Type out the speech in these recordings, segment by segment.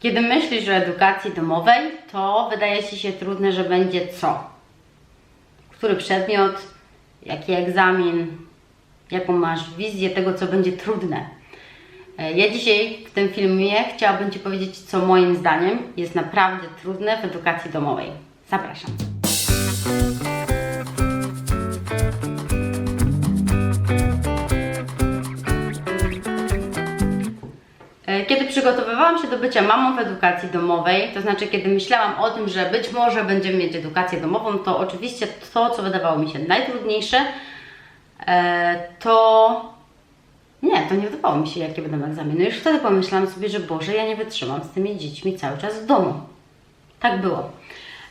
Kiedy myślisz o edukacji domowej, to wydaje Ci się trudne, że będzie co? Który przedmiot, jaki egzamin, jaką masz wizję tego, co będzie trudne. E, Ja dzisiaj w tym filmie chciałabym Ci powiedzieć, co moim zdaniem jest naprawdę trudne w edukacji domowej. Zapraszam. Przygotowywałam się do bycia mamą w edukacji domowej, to znaczy kiedy myślałam o tym, że być może będziemy mieć edukację domową, to oczywiście to, co wydawało mi się najtrudniejsze, e, to nie, to nie wydawało mi się, jakie będą egzaminy. Już wtedy pomyślałam sobie, że Boże, ja nie wytrzymam z tymi dziećmi cały czas w domu. Tak było.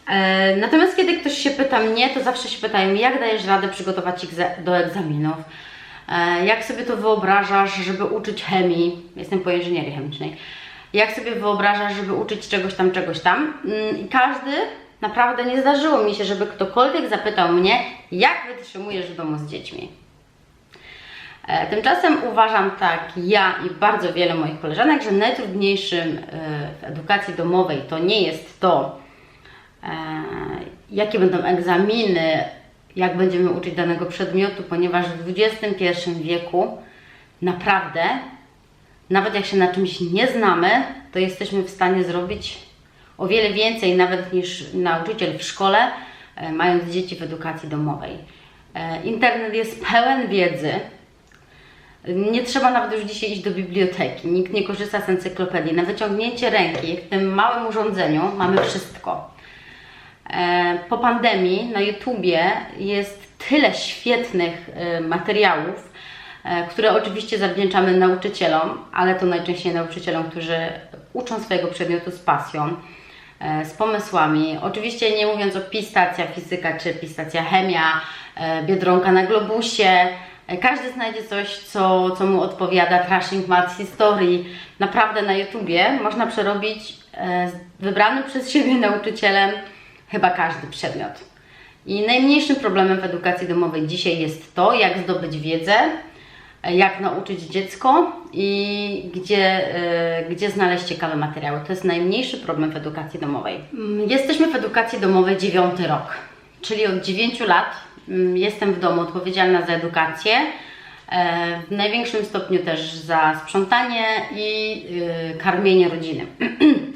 E, Natomiast kiedy ktoś się pyta mnie, to zawsze się pytają, jak dajesz radę przygotować ich do egzaminów? E, Jak sobie to wyobrażasz, żeby uczyć chemii? Jestem po inżynierii chemicznej. Jak sobie wyobrażasz, żeby uczyć czegoś tam, czegoś tam? Mm, I każdy, naprawdę nie zdarzyło mi się, żeby ktokolwiek zapytał mnie, jak wytrzymujesz w domu z dziećmi. E, Tymczasem uważam tak, ja i bardzo wiele moich koleżanek, że najtrudniejszym e, w edukacji domowej to nie jest to, jakie będą egzaminy, jak będziemy uczyć danego przedmiotu, ponieważ w XXI wieku naprawdę, nawet jak się na czymś nie znamy, to jesteśmy w stanie zrobić o wiele więcej nawet niż nauczyciel w szkole, e, mając dzieci w edukacji domowej. E, Internet jest pełen wiedzy, nie trzeba nawet już dzisiaj iść do biblioteki, nikt nie korzysta z encyklopedii. Na wyciągnięcie ręki w tym małym urządzeniu mamy wszystko. E, Po pandemii na YouTubie jest tyle świetnych e, materiałów, e, które oczywiście zawdzięczamy nauczycielom, ale to najczęściej nauczycielom, którzy uczą swojego przedmiotu z pasją, z pomysłami. Oczywiście nie mówiąc o pistacja fizyka czy pistacja chemia, biedronka na globusie. Każdy znajdzie coś, co, co mu odpowiada, Trashing Math History. Naprawdę na YouTubie można przerobić wybranym przez siebie nauczycielem chyba każdy przedmiot. I najmniejszym problemem w edukacji domowej dzisiaj jest to, jak zdobyć wiedzę, e, jak nauczyć dziecko i gdzie, e, gdzie znaleźć ciekawe materiały. To jest najmniejszy problem w edukacji domowej. Mm, Jesteśmy w edukacji domowej dziewiąty rok, czyli od 9 lat mm, jestem w domu odpowiedzialna za edukację. e, W największym stopniu też za sprzątanie i y, karmienie rodziny.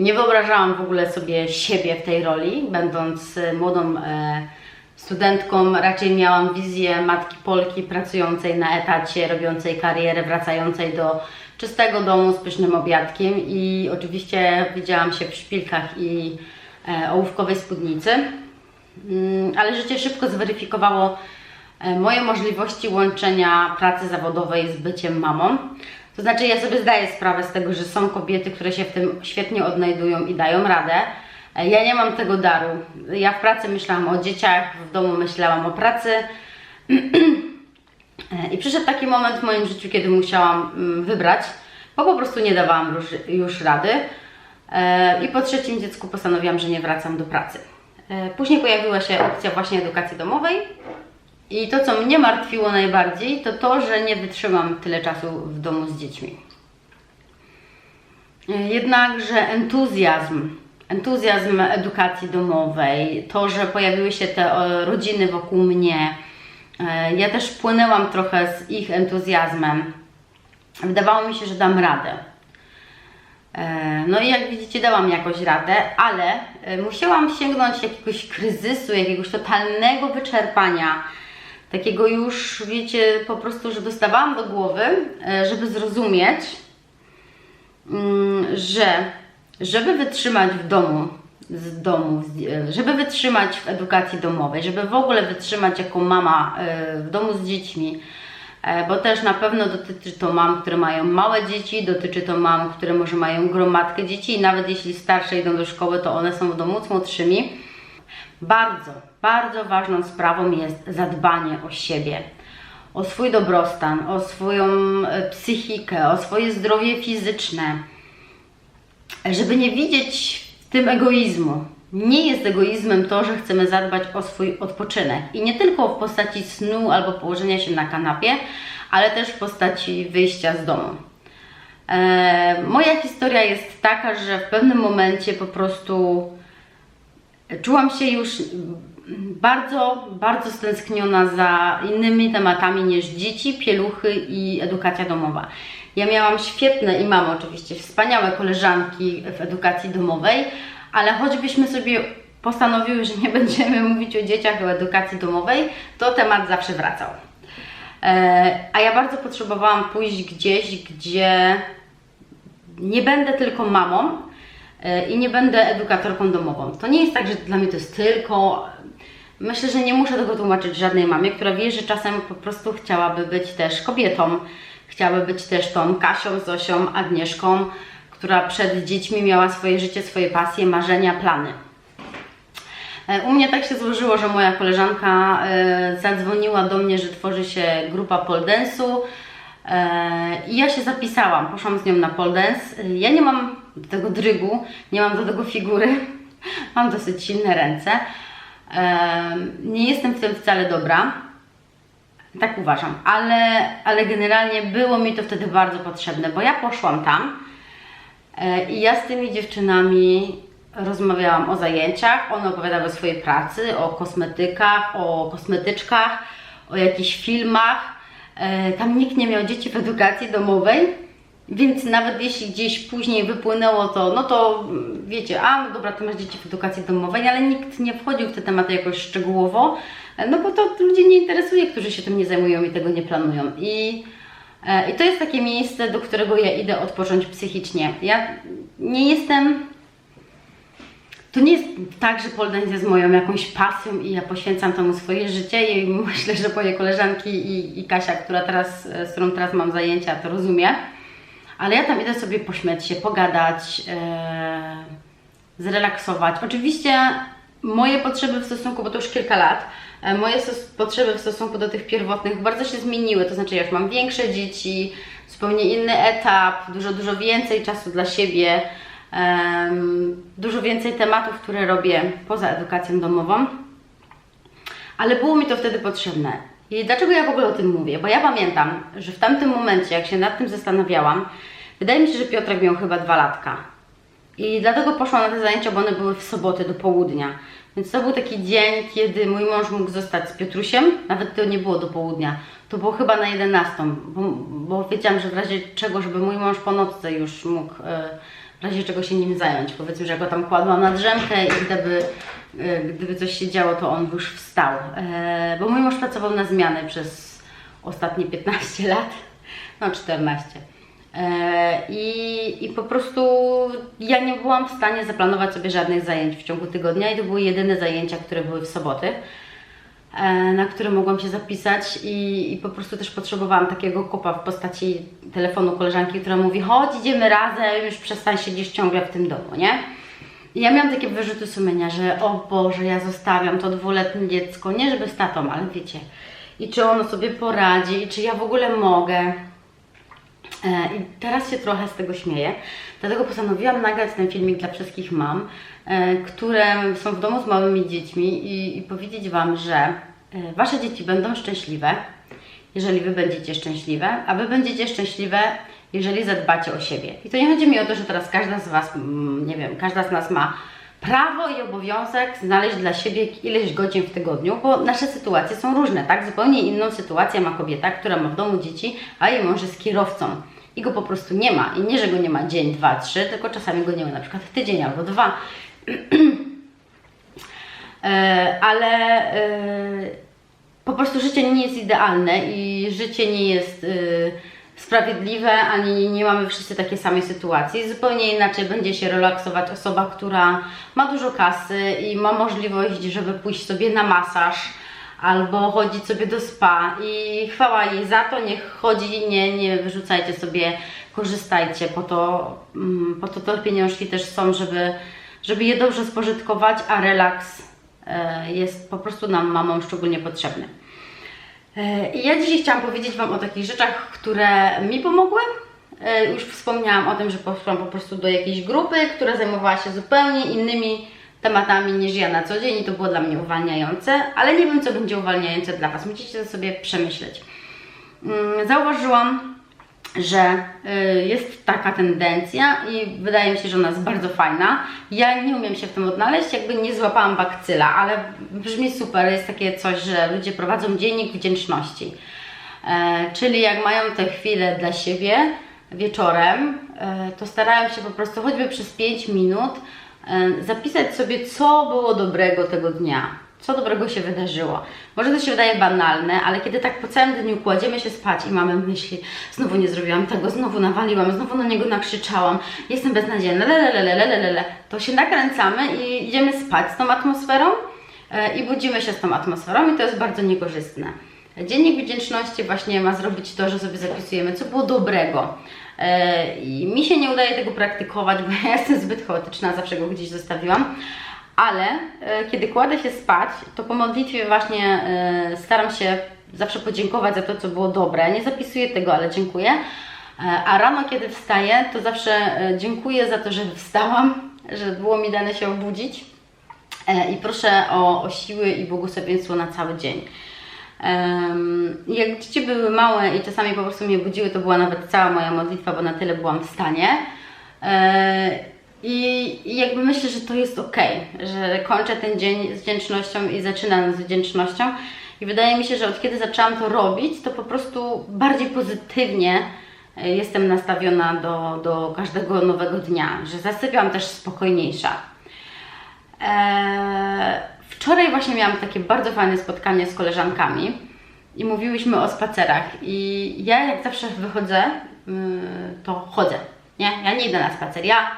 Nie wyobrażałam w ogóle sobie siebie w tej roli, będąc e, młodą e, studentką. Raczej miałam wizję matki Polki pracującej na etacie, robiącej karierę, wracającej do czystego domu z pysznym obiadkiem i oczywiście widziałam się w szpilkach i e, ołówkowej spódnicy. Mm, ale życie szybko zweryfikowało moje możliwości łączenia pracy zawodowej z byciem mamą. To znaczy, ja sobie zdaję sprawę z tego, że są kobiety, które się w tym świetnie odnajdują i dają radę. E, Ja nie mam tego daru. Ja w pracy myślałam o dzieciach, w domu myślałam o pracy. E, I przyszedł taki moment w moim życiu, kiedy musiałam mm, wybrać, bo po prostu nie dawałam już, już rady. E, I po trzecim dziecku postanowiłam, że nie wracam do pracy. Później pojawiła się opcja właśnie edukacji domowej. I to, co mnie martwiło najbardziej, to to, że nie wytrzymam tyle czasu w domu z dziećmi. Jednakże entuzjazm, entuzjazm edukacji domowej, to, że pojawiły się te e, rodziny wokół mnie, e, ja też płynęłam trochę z ich entuzjazmem. Wydawało mi się, że dam radę. E, No i jak widzicie, dałam jakoś radę, ale musiałam sięgnąć jakiegoś kryzysu, jakiegoś totalnego wyczerpania, takiego już, wiecie, po prostu, że dostawałam do głowy, e, żeby zrozumieć, mm, że żeby wytrzymać w domu, z domu, e, żeby wytrzymać w edukacji domowej, żeby w ogóle wytrzymać jako mama e, w domu z dziećmi, bo też na pewno dotyczy to mam, które mają małe dzieci, dotyczy to mam, które może mają gromadkę dzieci i nawet jeśli starsze idą do szkoły, to one są w domu z młodszymi. Bardzo, bardzo ważną sprawą jest zadbanie o siebie, o swój dobrostan, o swoją e, psychikę, o swoje zdrowie fizyczne, żeby nie widzieć w tym egoizmu. Nie jest egoizmem to, że chcemy zadbać o swój odpoczynek i nie tylko w postaci snu albo położenia się na kanapie, ale też w postaci wyjścia z domu. E, moja historia jest taka, że w pewnym momencie po prostu czułam się już bardzo, bardzo stęskniona za innymi tematami niż dzieci, pieluchy i edukacja domowa. Ja miałam świetne i mam oczywiście wspaniałe koleżanki w edukacji domowej, ale choćbyśmy sobie postanowiły, że nie będziemy mówić o dzieciach, o edukacji domowej, to temat zawsze wracał. E, a ja bardzo potrzebowałam pójść gdzieś, gdzie nie będę tylko mamą i nie będę edukatorką domową. To nie jest tak, że dla mnie to jest tylko. Myślę, że nie muszę tego tłumaczyć żadnej mamie, która wie, że czasem po prostu chciałaby być też kobietą, chciałaby być też tą Kasią, Zosią, Agnieszką, która przed dziećmi miała swoje życie, swoje pasje, marzenia, plany. E, U mnie tak się złożyło, że moja koleżanka e, zadzwoniła do mnie, że tworzy się grupa e, i ja się zapisałam, poszłam z nią na pole dance. E, Ja nie mam do tego drygu, nie mam do tego figury, mam dosyć silne ręce. E, Nie jestem w tym wcale dobra, tak uważam, ale, ale generalnie było mi to wtedy bardzo potrzebne, bo ja poszłam tam e, i ja z tymi dziewczynami rozmawiałam o zajęciach, one opowiadały o swojej pracy, o kosmetykach, o kosmetyczkach, o jakichś filmach. E, Tam nikt nie miał dzieci w edukacji domowej, więc nawet jeśli gdzieś później wypłynęło to, no to wiecie, a no dobra, ty masz dzieci w edukacji domowej, ale nikt nie wchodził w te tematy jakoś szczegółowo, e, no bo to ludzi nie interesuje, którzy się tym nie zajmują i tego nie planują. I, e, i to jest takie miejsce, do którego ja idę odpocząć psychicznie. Ja nie jestem to nie jest tak, że pole dance jest moją jakąś pasją i ja poświęcam temu swoje życie i myślę, że moje koleżanki i, i Kasia, która teraz, e, z którą teraz mam zajęcia, to rozumie. Ale ja tam idę sobie pośmiać się, pogadać, e, zrelaksować. Oczywiście moje potrzeby w stosunku, bo to już kilka lat, e, moje potrzeby w stosunku do tych pierwotnych bardzo się zmieniły. To znaczy, ja już mam większe dzieci, zupełnie inny etap, dużo, dużo więcej czasu dla siebie, dużo więcej tematów, które robię poza edukacją domową. Ale było mi to wtedy potrzebne. I dlaczego ja w ogóle o tym mówię? Bo ja pamiętam, że w tamtym momencie, jak się nad tym zastanawiałam, wydaje mi się, że Piotrek miał chyba dwa latka. I dlatego poszłam na te zajęcia, bo one były w soboty do południa. Więc to był taki dzień, kiedy mój mąż mógł zostać z Piotrusiem. Nawet to nie było do południa. To było chyba na 11, bo, bo wiedziałam, że w razie czego, żeby mój mąż po nocce już mógł e, w razie czego się nim zająć. Powiedzmy, że ja go tam kładłam na drzemkę i gdyby, e, gdyby coś się działo, to on już wstał. E, Bo mój mąż pracował na zmianę przez ostatnie 15 lat, no 14. E, I, I po prostu ja nie byłam w stanie zaplanować sobie żadnych zajęć w ciągu tygodnia i to były jedyne zajęcia, które były w soboty, na które mogłam się zapisać i, i po prostu też potrzebowałam takiego kopa w postaci telefonu koleżanki, która mówi chodź, idziemy razem, już przestań siedzieć ciągle w tym domu, nie? I ja miałam takie wyrzuty sumienia, że o Boże, ja zostawiam to dwuletnie dziecko, nie żeby z tatą, ale wiecie, i czy ono sobie poradzi, i czy ja w ogóle mogę. E, I teraz się trochę z tego śmieję, dlatego postanowiłam nagrać ten filmik dla wszystkich mam, e, które są w domu z małymi dziećmi i, i powiedzieć Wam, że e, Wasze dzieci będą szczęśliwe, jeżeli Wy będziecie szczęśliwe, a Wy będziecie szczęśliwe, jeżeli zadbacie o siebie. I to nie chodzi mi o to, że teraz każda z Was, mm, nie wiem, każda z nas ma prawo i obowiązek znaleźć dla siebie ileś godzin w tygodniu, bo nasze sytuacje są różne, tak? Zupełnie inną sytuację ma kobieta, która ma w domu dzieci, a jej mąż jest kierowcą i go po prostu nie ma. I nie, że go nie ma dzień, dwa, trzy, tylko czasami go nie ma na przykład tydzień albo dwa. E, ale e, po prostu życie nie jest idealne i życie nie jest y, sprawiedliwe, ani nie mamy wszyscy takiej samej sytuacji. Zupełnie inaczej będzie się relaksować osoba, która ma dużo kasy i ma możliwość, żeby pójść sobie na masaż albo chodzić sobie do spa i chwała jej za to, niech chodzi, nie, nie wyrzucajcie sobie, korzystajcie, po to, mm, po to te pieniążki też są, żeby, żeby je dobrze spożytkować, a relaks e, jest po prostu nam mamom szczególnie potrzebny. E, I ja dzisiaj chciałam powiedzieć Wam o takich rzeczach, które mi pomogły. E, Już wspomniałam o tym, że poszłam po prostu do jakiejś grupy, która zajmowała się zupełnie innymi tematami niż ja na co dzień i to było dla mnie uwalniające, ale nie wiem, co będzie uwalniające dla Was. Musicie to sobie przemyśleć. Mm, Zauważyłam, że y, jest taka tendencja i wydaje mi się, że ona jest bardzo fajna. Ja nie umiem się w tym odnaleźć, jakby nie złapałam bakcyla, ale brzmi super. Jest takie coś, że ludzie prowadzą dziennik wdzięczności. E, czyli jak mają te chwile dla siebie wieczorem, e, to starają się po prostu choćby przez 5 minut e, zapisać sobie, co było dobrego tego dnia co dobrego się wydarzyło. Może to się wydaje banalne, ale kiedy tak po całym dniu kładziemy się spać i mamy myśli, znowu nie zrobiłam tego, znowu nawaliłam, znowu na niego nakrzyczałam, jestem beznadziejna, lelelelelelele, to się nakręcamy i idziemy spać z tą atmosferą e, i budzimy się z tą atmosferą i to jest bardzo niekorzystne. Dziennik wdzięczności właśnie ma zrobić to, że sobie zapisujemy, co było dobrego. E, I mi się nie udaje tego praktykować, bo ja jestem zbyt chaotyczna, zawsze go gdzieś zostawiłam ale e, kiedy kładę się spać, to po modlitwie właśnie e, staram się zawsze podziękować za to, co było dobre. Nie zapisuję tego, ale dziękuję. E, a rano, kiedy wstaję, to zawsze dziękuję za to, że wstałam, że było mi dane się obudzić i proszę o, o siły i błogosławieństwo na cały dzień. Jak dzieci były małe i czasami po prostu mnie budziły, to była nawet cała moja modlitwa, bo na tyle byłam w stanie. I, jakby myślę, że to jest ok, że kończę ten dzień z wdzięcznością i zaczynam z wdzięcznością. I wydaje mi się, że od kiedy zaczęłam to robić, to po prostu bardziej pozytywnie e, jestem nastawiona do, do każdego nowego dnia, że zasypiam też spokojniejsza. Eee, wczoraj właśnie miałam takie bardzo fajne spotkanie z koleżankami i mówiłyśmy o spacerach. I ja jak zawsze wychodzę, mm, to chodzę. Nie? Ja nie idę na spacer. Ja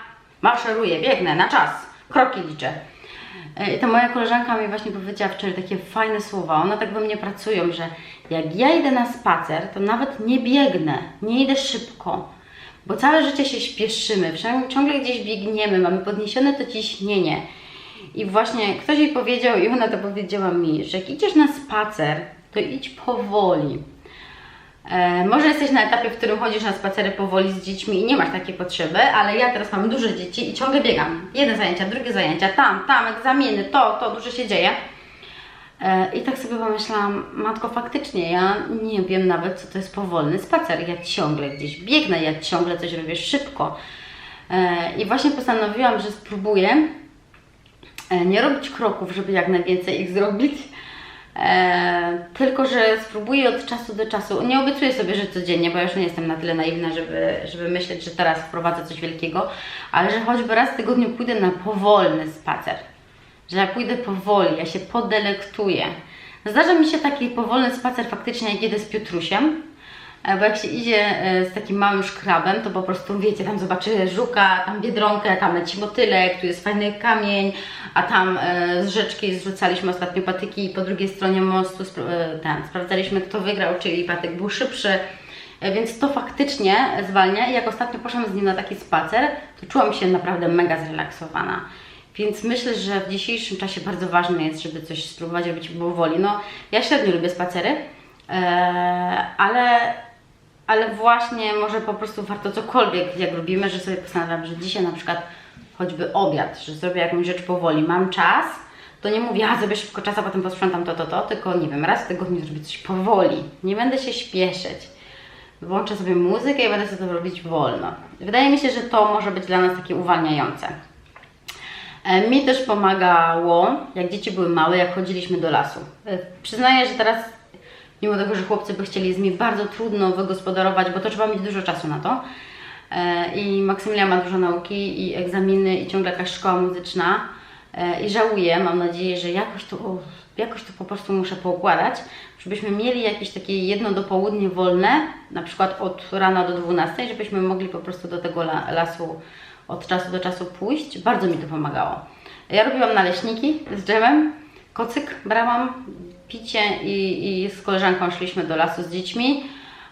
maszeruję, biegnę na czas, kroki liczę. E, I ta moja koleżanka mi właśnie powiedziała wczoraj takie fajne słowa. One tak we mnie pracują, że jak ja idę na spacer, to nawet nie biegnę, nie idę szybko, bo całe życie się śpieszymy, ciągle gdzieś biegniemy, mamy podniesione to ciśnienie. I właśnie ktoś jej powiedział, i ona to powiedziała mi, że jak idziesz na spacer, to idź powoli. E, może jesteś na etapie, w którym chodzisz na spacery powoli z dziećmi i nie masz takiej potrzeby, ale ja teraz mam duże dzieci i ciągle biegam. Jedne zajęcia, drugie zajęcia, tam, tam, egzaminy, to, to, dużo się dzieje. E, I tak sobie pomyślałam, matko, faktycznie ja nie wiem nawet, co to jest powolny spacer. Ja ciągle gdzieś biegnę, ja ciągle coś robię szybko. E, I właśnie postanowiłam, że spróbuję nie robić kroków, żeby jak najwięcej ich zrobić, E, tylko, że spróbuję od czasu do czasu. Nie obiecuję sobie, że codziennie, bo ja już nie jestem na tyle naiwna, żeby, żeby myśleć, że teraz wprowadzę coś wielkiego, ale że choćby raz w tygodniu pójdę na powolny spacer. Że ja pójdę powoli, ja się podelektuję. Zdarza mi się taki powolny spacer faktycznie, jak jedę z Piotrusiem, bo jak się idzie e, z takim małym szkrabem, to po prostu wiecie, tam zobaczy żuka, tam biedronkę, tam leci motylek, tu jest fajny kamień, a tam e, z rzeczki zrzucaliśmy ostatnio patyki i po drugiej stronie mostu ten, sprawdzaliśmy kto wygrał, czyli patyk był szybszy. Więc to faktycznie zwalnia i jak ostatnio poszłam z nim na taki spacer, to czułam się naprawdę mega zrelaksowana. Więc myślę, że w dzisiejszym czasie bardzo ważne jest, żeby coś spróbować robić powoli. No, ja średnio lubię spacery, ale ale właśnie może po prostu warto cokolwiek, jak robimy, że sobie postanawiam, że dzisiaj na przykład choćby obiad, że zrobię jakąś rzecz powoli, mam czas, to nie mówię, a zrobię szybko czas, a potem posprzątam to, to, to, tylko nie wiem, raz w tygodniu zrobię coś powoli, nie będę się śpieszyć. Włączę sobie muzykę i będę sobie to robić wolno. Wydaje mi się, że to może być dla nas takie uwalniające. E, mi też pomagało, jak dzieci były małe, jak chodziliśmy do lasu. E, przyznaję, że teraz mimo tego, że chłopcy by chcieli, jest mi bardzo trudno wygospodarować, bo to trzeba mieć dużo czasu na to. E, I Maksymilian ma dużo nauki i egzaminy i ciągle jakaś szkoła muzyczna. E, I żałuję, mam nadzieję, że jakoś to, jakoś to po prostu muszę poukładać, żebyśmy mieli jakieś takie jedno dopołudnie wolne, na przykład od rana do 12, żebyśmy mogli po prostu do tego lasu od czasu do czasu pójść. Bardzo mi to pomagało. Ja robiłam naleśniki z dżemem, kocyk brałam, picie i, i z koleżanką szliśmy do lasu z dziećmi,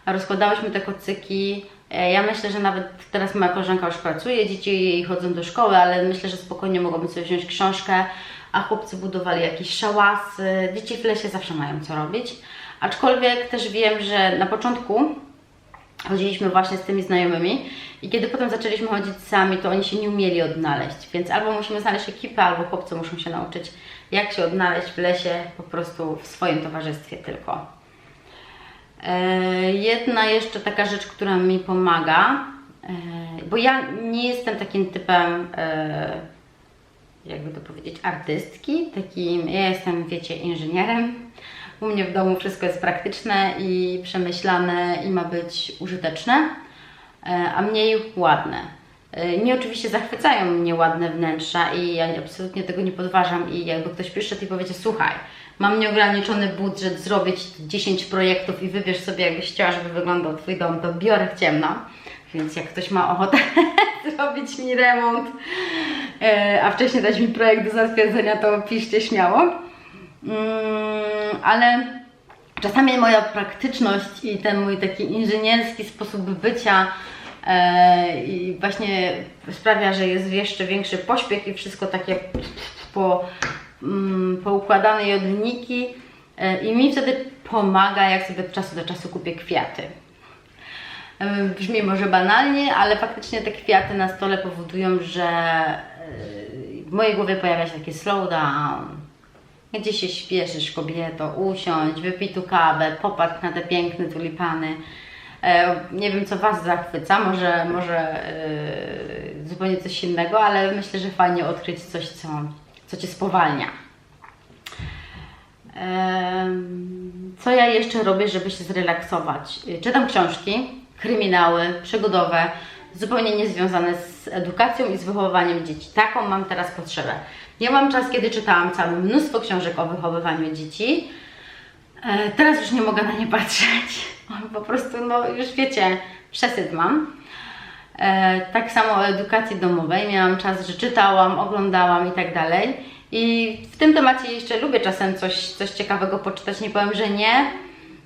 rozkładałyśmy te kocyki. E, ja myślę, że nawet teraz moja koleżanka już pracuje, dzieci jej chodzą do szkoły, ale myślę, że spokojnie mogłoby sobie wziąć książkę, a chłopcy budowali jakieś szałasy. Dzieci w lesie zawsze mają co robić. Aczkolwiek też wiem, że na początku chodziliśmy właśnie z tymi znajomymi i kiedy potem zaczęliśmy chodzić sami, to oni się nie umieli odnaleźć, więc albo musimy znaleźć ekipę, albo chłopcy muszą się nauczyć, jak się odnaleźć w lesie po prostu w swoim towarzystwie tylko. E, Jedna jeszcze taka rzecz, która mi pomaga, e, bo ja nie jestem takim typem, e, jakby to powiedzieć, artystki. Takim, ja jestem, wiecie, inżynierem. U mnie w domu wszystko jest praktyczne i przemyślane i ma być użyteczne, a mniej ładne. E, Nie oczywiście zachwycają mnie ładne wnętrza i ja absolutnie tego nie podważam i jakby ktoś przyszedł i powiedział, słuchaj, mam nieograniczony budżet, zrobię Ci 10 projektów i wybierz sobie jakbyś chciała, żeby wyglądał Twój dom, to biorę w ciemno. Więc jak ktoś ma ochotę zrobić mi remont, e, a wcześniej dać mi projekt do zatwierdzenia, to piszcie śmiało. Mm, ale czasami moja praktyczność i ten mój taki inżynierski sposób bycia i właśnie sprawia, że jest jeszcze większy pośpiech i wszystko takie po, mm, poukładane jodniki e, i mi wtedy pomaga, jak sobie od czasu do czasu kupię kwiaty. E, Brzmi może banalnie, ale faktycznie te kwiaty na stole powodują, że e, w mojej głowie pojawia się taki slowdown. Gdzie się śpieszysz, kobieto, usiądź, wypij tu kawę, popatrz na te piękne tulipany. E, nie wiem, co Was zachwyca, może, może e, zupełnie coś innego, ale myślę, że fajnie odkryć coś, co, co Cię spowalnia. Em, Co ja jeszcze robię, żeby się zrelaksować? Czytam książki, kryminały, przygodowe, zupełnie niezwiązane z edukacją i z wychowywaniem dzieci. Taką mam teraz potrzebę. Ja mam czas, kiedy czytałam całe mnóstwo książek o wychowywaniu dzieci. E, Teraz już nie mogę na nie patrzeć. Po prostu, no już wiecie, przesyt mam. E, tak samo o edukacji domowej. Miałam czas, że czytałam, oglądałam i tak dalej. I w tym temacie jeszcze lubię czasem coś, coś ciekawego poczytać, nie powiem, że nie.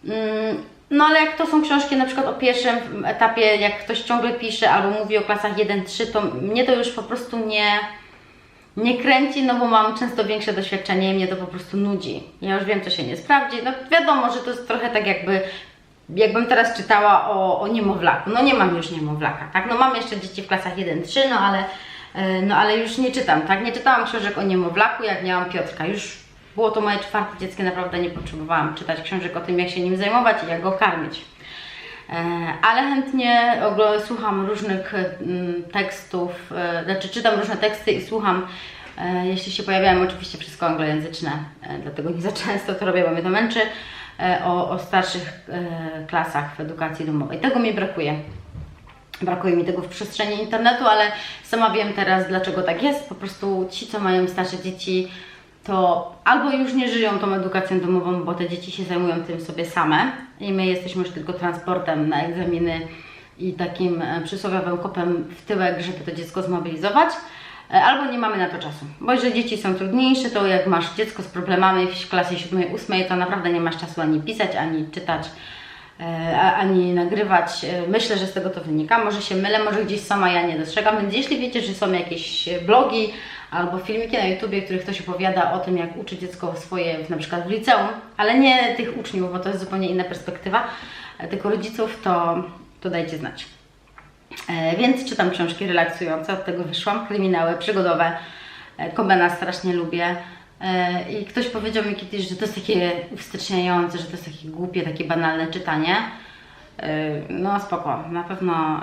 Mm, No ale jak to są książki na przykład o pierwszym etapie, jak ktoś ciągle pisze albo mówi o klasach 1-3, to mnie to już po prostu nie, nie kręci, no bo mam często większe doświadczenie i mnie to po prostu nudzi. Ja już wiem, co się nie sprawdzi. No wiadomo, że to jest trochę tak jakby, jakbym teraz czytała o, o niemowlaku. No nie mam już niemowlaka, tak? No mam jeszcze dzieci w klasach 1-3, no ale, e, no ale już nie czytam, tak? Nie czytałam książek o niemowlaku, jak miałam Piotrka. Już było to moje czwarte dziecko, naprawdę nie potrzebowałam czytać książek o tym, jak się nim zajmować i jak go karmić. E, Ale chętnie słucham różnych mm, tekstów, e, znaczy czytam różne teksty i słucham, jeśli się pojawiają, oczywiście wszystko anglojęzyczne, dlatego nie za często to robię, bo mnie to męczy, o, o starszych e, klasach w edukacji domowej. Tego mi brakuje. Brakuje mi tego w przestrzeni internetu, ale sama wiem teraz, dlaczego tak jest. Po prostu ci, co mają starsze dzieci, to albo już nie żyją tą edukacją domową, bo te dzieci się zajmują tym sobie same i my jesteśmy już tylko transportem na egzaminy i takim e, przysłowiowym kopem w tyłek, żeby to dziecko zmobilizować, e, albo nie mamy na to czasu. Bo jeżeli dzieci są trudniejsze, to jak masz dziecko z problemami w klasie 7-8, to naprawdę nie masz czasu ani pisać, ani czytać, e, ani nagrywać. E, Myślę, że z tego to wynika. Może się mylę, może gdzieś sama ja nie dostrzegam, więc jeśli wiecie, że są jakieś e, blogi albo filmiki na YouTubie, w których ktoś opowiada o tym, jak uczy dziecko swoje, na przykład w liceum, ale nie tych uczniów, bo to jest zupełnie inna perspektywa, e, tylko rodziców, to, to dajcie znać. E, Więc czytam książki relaksujące, od tego wyszłam, kryminały, przygodowe. E, Kobena strasznie lubię. E, I ktoś powiedział mi kiedyś, że to jest takie uwsteczniające, że to jest takie głupie, takie banalne czytanie. No spoko, na pewno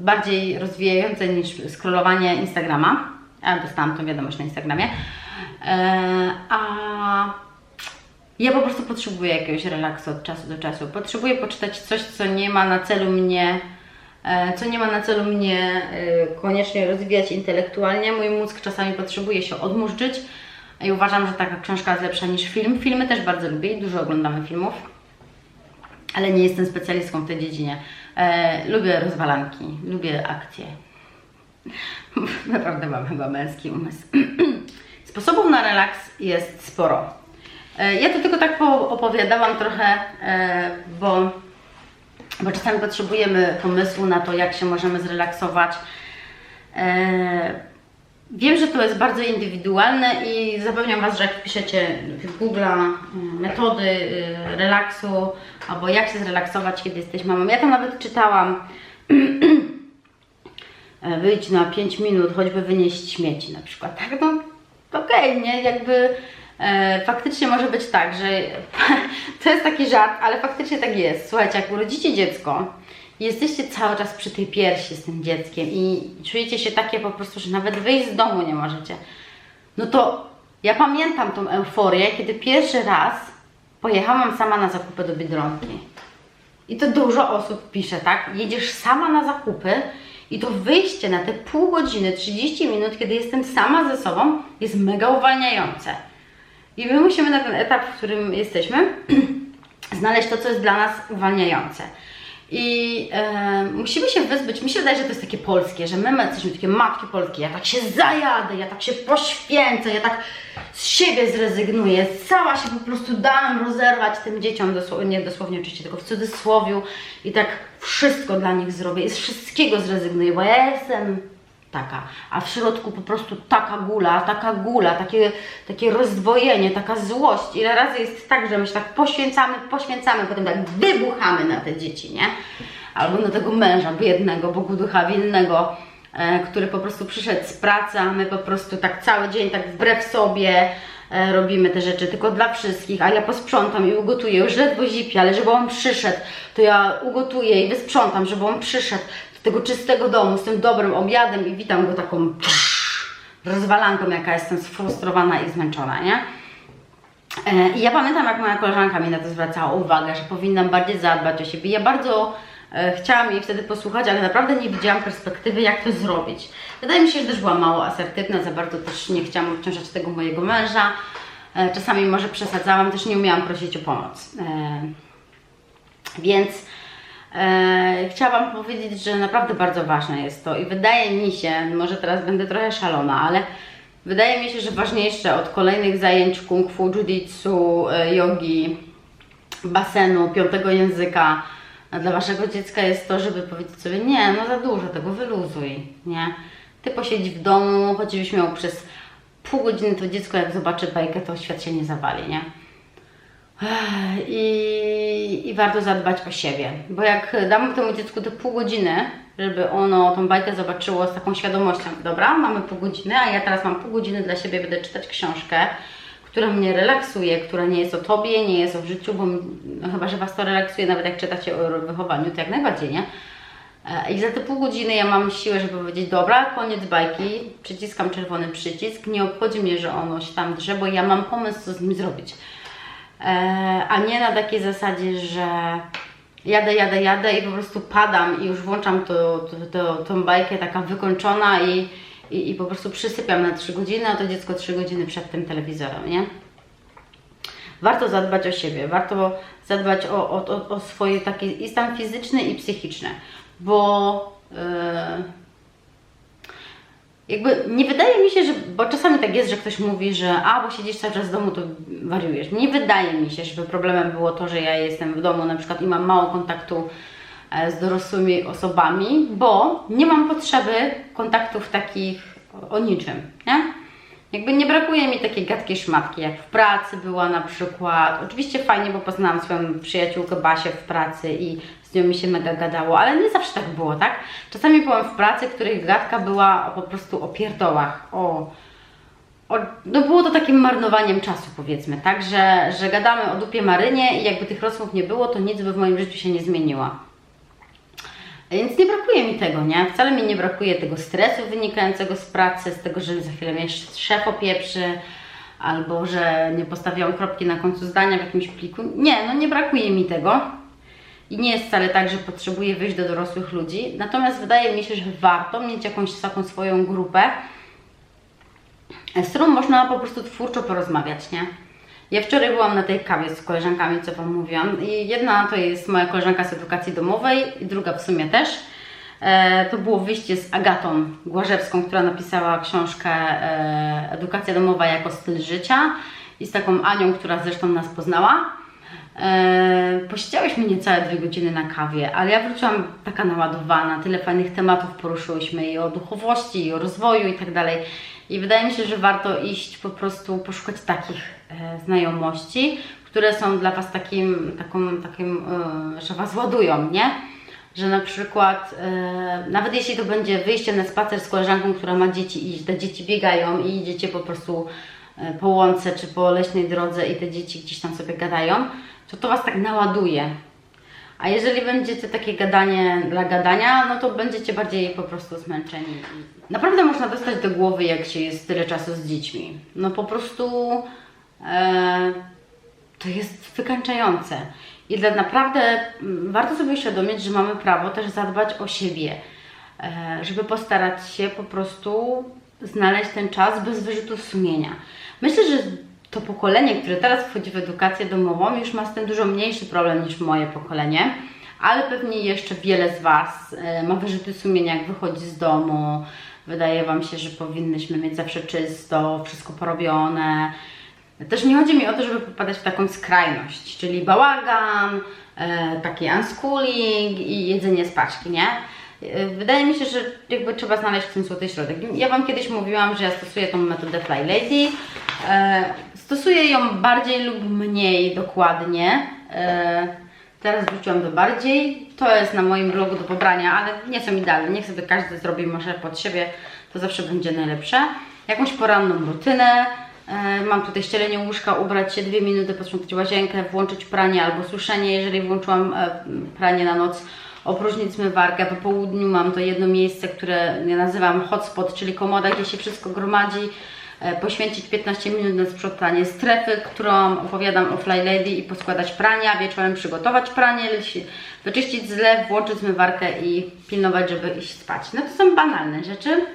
bardziej rozwijające niż scrollowanie Instagrama. Ja dostałam tą wiadomość na Instagramie. A ja po prostu potrzebuję jakiegoś relaksu od czasu do czasu. Potrzebuję poczytać coś, co nie ma na celu mnie, e, co nie ma na celu mnie e, koniecznie rozwijać intelektualnie. Mój mózg czasami potrzebuje się odmurzyć i uważam, że taka książka jest lepsza niż film. Filmy też bardzo lubię i dużo oglądamy filmów, ale nie jestem specjalistką w tej dziedzinie. E, lubię rozwalanki, lubię akcje. Naprawdę mam chyba męski umysł. Sposobów na relaks jest sporo. E, Ja to tylko tak po- opowiadałam trochę, e, bo, bo czasami potrzebujemy pomysłu na to, jak się możemy zrelaksować. E, Wiem, że to jest bardzo indywidualne i zapewniam Was, że jak wpiszecie w Google metody y, relaksu albo jak się zrelaksować, kiedy jesteś mamą. Ja tam nawet czytałam wyjdź na 5 minut, choćby wynieść śmieci na przykład. Tak, no okej, nie? Jakby faktycznie może być tak, że to jest taki żart, ale faktycznie tak jest. Słuchajcie, jak urodzicie dziecko, jesteście cały czas przy tej piersi z tym dzieckiem i czujecie się takie po prostu, że nawet wyjść z domu nie możecie, no to ja pamiętam tą euforię, kiedy pierwszy raz pojechałam sama na zakupy do Biedronki. I to dużo osób pisze, tak? Jedziesz sama na zakupy i to wyjście na te pół godziny, 30 minut, kiedy jestem sama ze sobą, jest mega uwalniające. I my musimy na ten etap, w którym jesteśmy, znaleźć to, co jest dla nas uwalniające. I e, musimy się wyzbyć, mi się wydaje, że to jest takie polskie, że my jesteśmy takie matki polskie, ja tak się zajadę, ja tak się poświęcę, ja tak z siebie zrezygnuję, cała się po prostu dam rozerwać tym dzieciom, dosłownie, nie dosłownie oczywiście, tylko w cudzysłowiu i tak wszystko dla nich zrobię i z wszystkiego zrezygnuję, bo ja jestem taka, a w środku po prostu taka gula, taka gula, takie, takie rozdwojenie, taka złość. Ile razy jest tak, że my się tak poświęcamy, poświęcamy, potem tak wybuchamy na te dzieci, nie? Albo na tego męża biednego, Bogu ducha winnego, e, który po prostu przyszedł z pracy, a my po prostu tak cały dzień, tak wbrew sobie e, robimy te rzeczy tylko dla wszystkich, a ja posprzątam i ugotuję, już ledwo zipie, ale żeby on przyszedł, to ja ugotuję i wysprzątam, żeby on przyszedł, tego czystego domu, z tym dobrym obiadem i witam go taką rozwalanką, jaka jestem sfrustrowana i zmęczona, nie? E, I ja pamiętam, jak moja koleżanka mi na to zwracała uwagę, że powinnam bardziej zadbać o siebie. Ja bardzo e, chciałam jej wtedy posłuchać, ale naprawdę nie widziałam perspektywy, jak to zrobić. Wydaje mi się, że też była mało asertywna, za bardzo też nie chciałam obciążać tego mojego męża. E, czasami może przesadzałam, też nie umiałam prosić o pomoc. Więc chciałam powiedzieć, że naprawdę bardzo ważne jest to i wydaje mi się, może teraz będę trochę szalona, ale wydaje mi się, że ważniejsze od kolejnych zajęć kung fu, jiu-jitsu, e, jogi, basenu, piątego języka dla waszego dziecka jest to, żeby powiedzieć sobie, nie, no za dużo tego, wyluzuj, nie? Ty posiedź w domu, choćbyś miał przez pół godziny to dziecko, jak zobaczy bajkę, to świat się nie zawali, nie? I, I warto zadbać o siebie, bo jak dam temu dziecku te pół godziny, żeby ono tą bajkę zobaczyło z taką świadomością, dobra, mamy pół godziny, a ja teraz mam pół godziny dla siebie, będę czytać książkę, która mnie relaksuje, która nie jest o Tobie, nie jest o życiu, bo no, chyba, że Was to relaksuje, nawet jak czytacie o wychowaniu, to jak najbardziej, nie? E, I za te pół godziny ja mam siłę, żeby powiedzieć, dobra, koniec bajki, przyciskam czerwony przycisk, nie obchodzi mnie, że ono się tam drze, bo ja mam pomysł, co z nim zrobić. E, a nie na takiej zasadzie, że jadę, jadę, jadę i po prostu padam i już włączam to, to, to, tą bajkę taka wykończona i, i, i po prostu przysypiam na 3 godziny, a to dziecko 3 godziny przed tym telewizorem, nie? Warto zadbać o siebie, warto zadbać o, o, o, o swoje taki stan fizyczny i psychiczny, bo yy, jakby nie wydaje mi się, że, bo czasami tak jest, że ktoś mówi, że a, bo siedzisz cały czas w domu, to wariujesz. Nie wydaje mi się, żeby problemem było to, że ja jestem w domu na przykład i mam mało kontaktu e, z dorosłymi osobami, bo nie mam potrzeby kontaktów takich o niczym, nie? Jakby nie brakuje mi takiej gadkiej szmatki, jak w pracy była na przykład. Oczywiście fajnie, bo poznałam swoją przyjaciółkę Basię w pracy i nią mi się mega gadało, ale nie zawsze tak było, tak? Czasami byłam w pracy, której gadka była po prostu o pierdołach, o... o no było to takim marnowaniem czasu, powiedzmy, tak? Że, że gadamy o dupie Marynie i jakby tych rozmów nie było, to nic by w moim życiu się nie zmieniło. Więc nie brakuje mi tego, nie? Wcale mi nie brakuje tego stresu wynikającego z pracy, z tego, że za chwilę mnie szef opieprzy, albo że nie postawiłam kropki na końcu zdania w jakimś pliku. Nie, no nie brakuje mi tego. I nie jest wcale tak, że potrzebuję wyjść do dorosłych ludzi. Natomiast wydaje mi się, że warto mieć jakąś taką swoją grupę, z którą można po prostu twórczo porozmawiać, nie? Ja wczoraj byłam na tej kawie z koleżankami, co Wam mówiłam. I jedna to jest moja koleżanka z edukacji domowej, i druga w sumie też. E, to było wyjście z Agatą Głażewską, która napisała książkę e, Edukacja domowa jako styl życia i z taką Anią, która zresztą nas poznała. E, posiedziałyśmy niecałe dwie godziny na kawie, ale ja wróciłam taka naładowana, tyle fajnych tematów poruszyłyśmy i o duchowości, i o rozwoju i tak dalej. I wydaje mi się, że warto iść po prostu poszukać takich e, znajomości, które są dla Was takim, taką, takim e, że Was ładują, nie? Że na przykład, e, nawet jeśli to będzie wyjście na spacer z koleżanką, która ma dzieci i te dzieci biegają i idziecie po prostu po łące czy po leśnej drodze i te dzieci gdzieś tam sobie gadają, to to Was tak naładuje. A jeżeli będziecie takie gadanie dla gadania, no to będziecie bardziej po prostu zmęczeni. Naprawdę można dostać do głowy, jak się jest tyle czasu z dziećmi. No po prostu e, to jest wykańczające. I dla naprawdę mm, warto sobie uświadomić, że mamy prawo też zadbać o siebie, e, żeby postarać się po prostu znaleźć ten czas bez wyrzutów sumienia. Myślę, że to pokolenie, które teraz wchodzi w edukację domową, już ma z tym dużo mniejszy problem niż moje pokolenie, ale pewnie jeszcze wiele z Was e, ma wyrzuty sumienia, jak wychodzi z domu. Wydaje Wam się, że powinnyśmy mieć zawsze czysto, wszystko porobione. Też nie chodzi mi o to, żeby popadać w taką skrajność, czyli bałagan, e, taki unschooling i jedzenie z paczki, nie? E, Wydaje mi się, że jakby trzeba znaleźć ten złoty środek. Ja Wam kiedyś mówiłam, że ja stosuję tą metodę Fly Lady. Stosuję ją bardziej lub mniej dokładnie. E, teraz wróciłam do bardziej. To jest na moim blogu do pobrania, ale nie są idealne. Niech sobie każdy zrobi może pod siebie, to zawsze będzie najlepsze. Jakąś poranną rutynę. E, Mam tutaj ścielenie łóżka, ubrać się dwie minuty, posprzątać łazienkę, włączyć pranie albo suszenie, jeżeli włączyłam e, pranie na noc, opróżnić zmywarkę. Po południu mam to jedno miejsce, które nazywam hotspot, czyli komoda, gdzie się wszystko gromadzi. E, Poświęcić 15 minut na sprzątanie strefy, którą opowiadam o Fly Lady i poskładać prania, wieczorem przygotować pranie, wyczyścić zlew, włączyć zmywarkę i pilnować, żeby iść spać. No to są banalne rzeczy,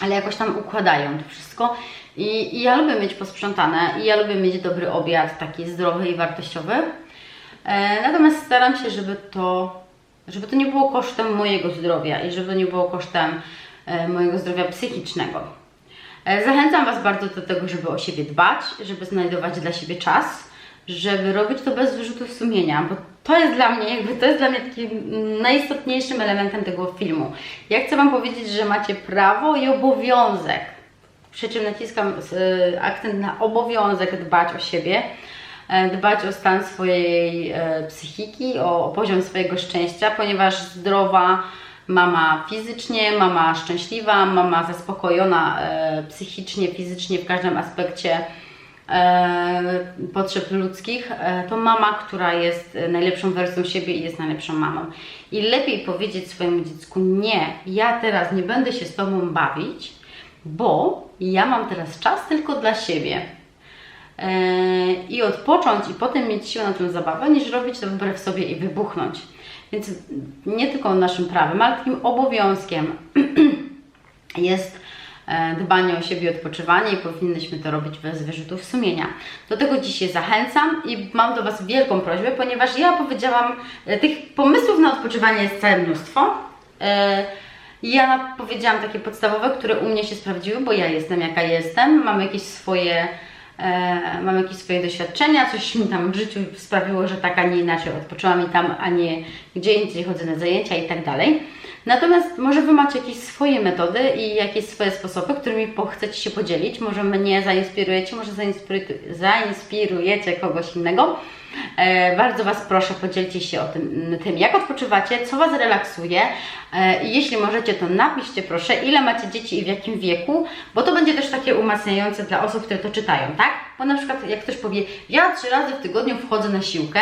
ale jakoś tam układają to wszystko. I, I ja lubię mieć posprzątane i ja lubię mieć dobry obiad, taki zdrowy i wartościowy. E, natomiast staram się, żeby to, żeby to nie było kosztem mojego zdrowia i żeby nie było kosztem e, mojego zdrowia psychicznego. E, Zachęcam Was bardzo do tego, żeby o siebie dbać, żeby znajdować dla siebie czas, żeby robić to bez wyrzutów sumienia, bo to jest dla mnie, jakby to jest dla mnie takim najistotniejszym elementem tego filmu. Ja chcę Wam powiedzieć, że macie prawo i obowiązek, przy czym naciskam e, akcent na obowiązek dbać o siebie, e, dbać o stan swojej psychiki, o poziom swojego szczęścia, ponieważ zdrowa mama fizycznie, mama szczęśliwa, mama zaspokojona e, psychicznie, fizycznie w każdym aspekcie e, potrzeb ludzkich, e, to mama, która jest najlepszą wersją siebie i jest najlepszą mamą. I lepiej powiedzieć swojemu dziecku: Nie, ja teraz nie będę się z tobą bawić, bo ja mam teraz czas tylko dla siebie. I odpocząć, i potem mieć siłę na tę zabawę, niż robić to wbrew sobie i wybuchnąć. Więc nie tylko naszym prawem, ale takim obowiązkiem jest e, dbanie o siebie, odpoczywanie i powinnyśmy to robić bez wyrzutów sumienia. Do tego dzisiaj zachęcam i mam do Was wielką prośbę, ponieważ ja powiedziałam, e, tych pomysłów na odpoczywanie jest całe mnóstwo. E, Ja powiedziałam takie podstawowe, które u mnie się sprawdziły, bo ja jestem jaka jestem, mam jakieś swoje e, mam jakieś swoje doświadczenia, coś mi tam w życiu sprawiło, że tak, a nie inaczej odpoczęłam i tam, a nie gdzie indziej chodzę na zajęcia i tak dalej. Natomiast może Wy macie jakieś swoje metody i jakieś swoje sposoby, którymi chcecie się podzielić. Może mnie zainspirujecie, może zainspiru- zainspirujecie kogoś innego. E, bardzo Was proszę, podzielcie się o tym, tym, jak odpoczywacie, co Was relaksuje. E, jeśli możecie, to napiszcie proszę, ile macie dzieci i w jakim wieku, bo to będzie też takie umacniające dla osób, które to czytają, tak? Bo na przykład jak ktoś powie, ja trzy razy w tygodniu wchodzę na siłkę,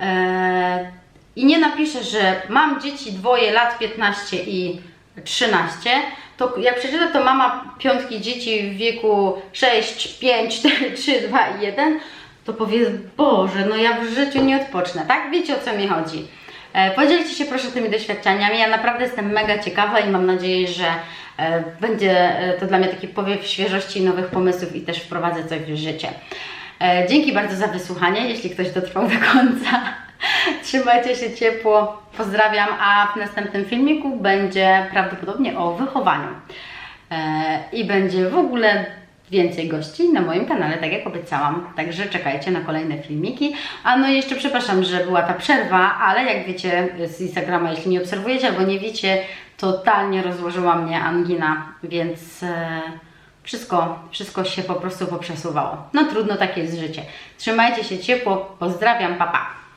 e, i nie napiszę, że mam dzieci dwoje lat 15 i 13, to jak przeczyta to mama piątki dzieci w wieku 6, 5, 4, 3, 2 i 1, to powie, Boże, no ja w życiu nie odpocznę, tak? Wiecie o co mi chodzi. E, Podzielcie się proszę tymi doświadczeniami. Ja naprawdę jestem mega ciekawa i mam nadzieję, że e, będzie e, to dla mnie taki powiew świeżości i nowych pomysłów i też wprowadzę coś w życie. Dzięki bardzo za wysłuchanie, jeśli ktoś dotrwał do końca. Trzymajcie się ciepło, pozdrawiam, a w następnym filmiku będzie prawdopodobnie o wychowaniu. E, I będzie w ogóle więcej gości na moim kanale, tak jak obiecałam. Także czekajcie na kolejne filmiki. A no i jeszcze przepraszam, że była ta przerwa, ale jak wiecie z Instagrama, jeśli nie obserwujecie albo nie wiecie, totalnie rozłożyła mnie angina, więc e, wszystko, wszystko się po prostu poprzesuwało. No trudno, takie jest życie. Trzymajcie się ciepło, pozdrawiam, papa. Pa.